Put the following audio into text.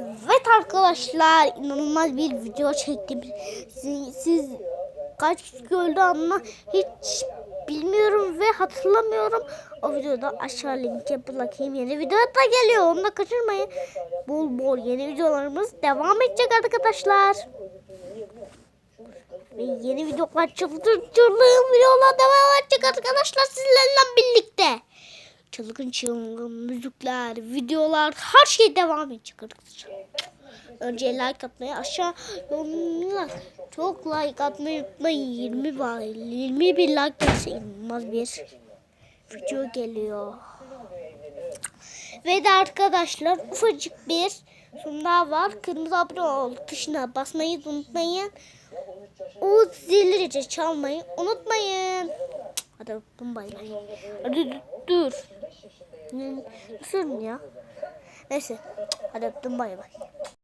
Evet arkadaşlar inanılmaz bir video çektim. Siz, siz kaç kişi gördü ama hiç bilmiyorum ve hatırlamıyorum. O videoda aşağı linke bırakayım. Yeni video da geliyor. Onu da kaçırmayın. Bol bol yeni videolarımız devam edecek arkadaşlar. Ve yeni videolar çıldırtırlığım videolar devam edecek arkadaşlar sizlerle. Çılgın çılgın müzikler, videolar her şey devam edecek arkadaşlar. Önce like atmayı aşağı yorumlar. Çok like atmayı unutmayın. 20 var. 20 bir like gelirse inanılmaz bir video geliyor. Ve de arkadaşlar ufacık bir sunum var. Kırmızı abone ol tuşuna basmayı unutmayın. O zilleri çalmayı unutmayın. Hadi bay. Hadi dur. Nasıl ya? Neyse. Hadi öptüm bay bay.